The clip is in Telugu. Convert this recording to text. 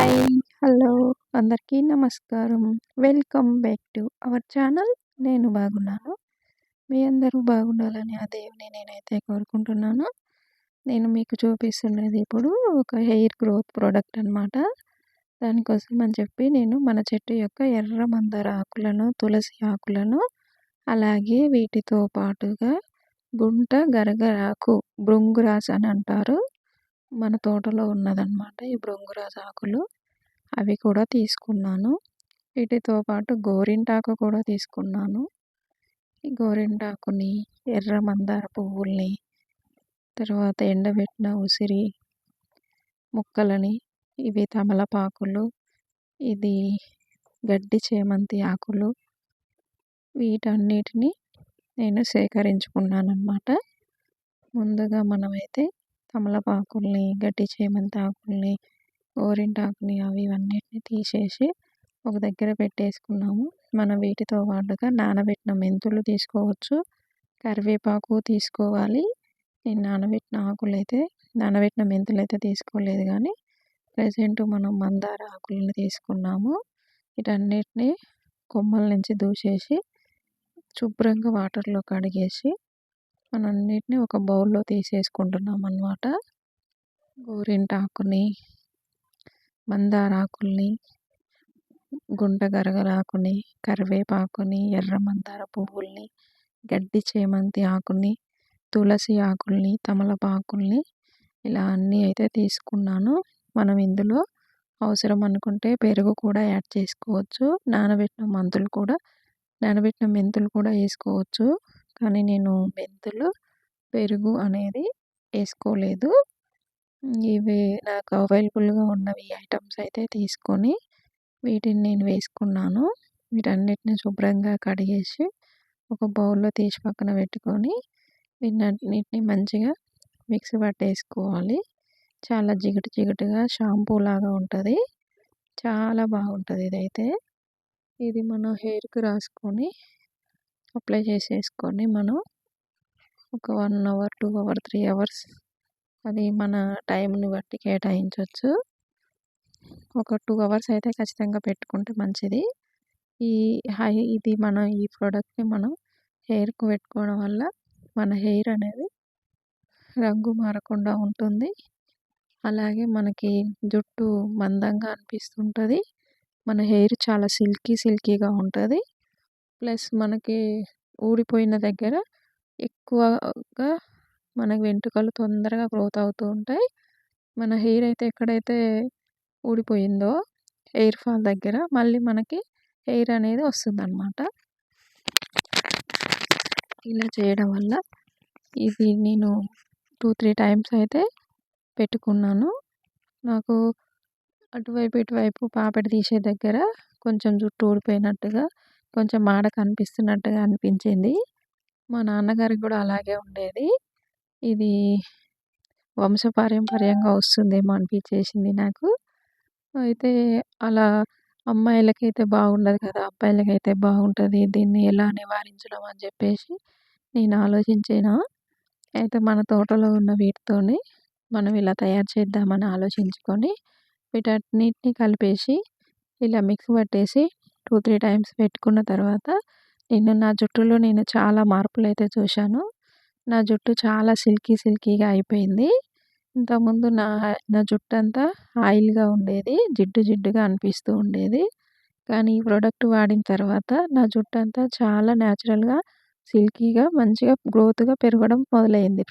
హాయ్. హలో. అందరికీ నమస్కారం. Welcome back to our channel. నేను బాగున్నాను. మీ అందరూ బాగుండాలని ఆ దేవుని నేనైతే కోరుకుంటున్నాను. నేను మీకు చూపిస్తున్నది ఇప్పుడు ఒక హెయిర్ గ్రోత్ ప్రోడక్ట్ అనమాట దానికోసం అని చెప్పి నేను మన చెట్టు యొక్క ఎర్ర మందార ఆకులను తులసి ఆకులను అలాగే వీటితో పాటుగా గుంట గరగరాకు భృంగురాజ్ అని అంటారు. మన తోటలో ఉన్నదన్నమాట. ఈ భృంగురాజ్ ఆకులు అవి కూడా తీసుకున్నాను. వీటితో పాటు గోరింటాకు కూడా తీసుకున్నాను. ఈ గోరింటాకుని ఎర్ర మందార పువ్వుల్ని తర్వాత ఎండబెట్టిన ఉసిరి ముక్కలని ఇవి తమలపాకులు ఇది గడ్డి చేమంతి ఆకులు వీటన్నిటిని నేను సేకరించుకున్నాను అన్నమాట ముందుగా మనమైతే తమలపాకుల్ని గడ్డి చేమంతి ఆకుల్ని గోరింటాకుని అవి ఇవన్నిటిని తీసేసి ఒక దగ్గర పెట్టేసుకున్నాము. మనం వీటితో పాటుగా నానబెట్టిన మెంతులు తీసుకోవచ్చు. కరివేపాకు తీసుకోవాలి. నేను నానబెట్టిన ఆకులు అయితే నానబెట్టిన మెంతులు అయితే తీసుకోలేదు కానీ ప్రజెంట్ మనం మందార ఆకులను తీసుకున్నాము. వీటన్నిటిని కొమ్మల నుంచి దూసేసి శుభ్రంగా వాటర్లో కడిగేసి మనం అన్నిటిని ఒక బౌల్లో తీసేసుకుంటున్నాం అన్నమాట గోరింటాకుని మందార ఆకుల్ని గుంట కరివేపాకుని ఎర్ర మందార పువ్వుల్ని గడ్డి చేమంతి ఆకుని తులసి ఆకుల్ని తమలపాకుల్ని ఇలా అన్నీ అయితే తీసుకున్నాను. మనం ఇందులో అవసరం అనుకుంటే పెరుగు కూడా యాడ్ చేసుకోవచ్చు. నానబెట్టిన మందులు కూడా నానబెట్టిన మెంతులు కూడా వేసుకోవచ్చు. కానీ నేను మెంతులు పెరుగు అనేది వేసుకోలేదు. ఇవి నాకు అవైలబుల్గా ఉన్నవి ఐటమ్స్ అయితే తీసుకొని వీటిని నేను వేసుకున్నాను. వీటన్నిటిని శుభ్రంగా కడిగేసి ఒక బౌల్లో తీసి పక్కన పెట్టుకొని వీటన్నిటిని మంచిగా మిక్సీ పట్టేసుకోవాలి. చాలా జిగుటు జిగుటుగా షాంపూ లాగా ఉంటుంది. చాలా బాగుంటుంది ఇదైతే. ఇది మన హెయిర్కి రాసుకొని అప్లై చేసేసుకొని మనం ఒక one hour two hour three hours అది మన టైంని బట్టి కేటాయించవచ్చు ఒక టూ అవర్స్ అయితే ఖచ్చితంగా పెట్టుకుంటే మంచిది. ఈ హై ఇది మనం ఈ ప్రోడక్ట్ని మనం హెయిర్కు పెట్టుకోవడం వల్ల మన హెయిర్ అనేది రంగు మారకుండా ఉంటుంది. అలాగే మనకి జుట్టు మందంగా అనిపిస్తుంటుంది. మన హెయిర్ చాలా సిల్కీ సిల్కీగా ఉంటుంది. ప్లస్ మనకి ఊడిపోయిన దగ్గర ఎక్కువగా మన వెంట్రుకలు తొందరగా గ్రోత్ అవుతూ ఉంటాయి. మన హెయిర్ అయితే ఎక్కడైతే ఊడిపోయిందో హెయిర్ ఫాల్ దగ్గర మళ్ళీ మనకి హెయిర్ అనేది వస్తుందన్నమాట. ఇలా చేయడం వల్ల ఇది నేను టూ త్రీ టైమ్స్ అయితే పెట్టుకున్నాను. నాకు అటువైపు ఇటువైపు పాపెట తీసే దగ్గర కొంచెం జుట్టు ఊడిపోయినట్టుగా కొంచెం మాడ కనిపిస్తున్నట్టుగా అనిపించింది. మా నాన్నగారికి కూడా అలాగే ఉండేది. ఇది వంశపారంపర్యంగా వస్తుందేమో అనిపించేసింది నాకు. అయితే అలా అమ్మాయిలకైతే బాగుండదు కదా అబ్బాయిలకైతే బాగుంటుంది దీన్ని ఎలా నివారించడం అని చెప్పేసి నేను ఆలోచించిన? అయితే మన తోటలో ఉన్న వీటితోని మనం ఇలా తయారు చేద్దామని ఆలోచించుకొని వీటన్నిటిని కలిపేసి ఇలా మిక్స్ పట్టేసి టూ త్రీ టైమ్స్ పెట్టుకున్న తర్వాత నేను నా జుట్టులో నేను చాలా మార్పులు అయితే చూశాను. నా జుట్టు చాలా సిల్కీ సిల్కీగా అయిపోయింది. ఇంతకుముందు నా నా జుట్టు అంతా ఆయిల్గా ఉండేది జిడ్డు జిడ్డుగా అనిపిస్తూ ఉండేది. కానీ ఈ ప్రోడక్ట్ వాడిన తర్వాత నా జుట్టు అంతా చాలా న్యాచురల్గా సిల్కీగా మంచిగా గ్రోత్గా పెరగడం మొదలైంది.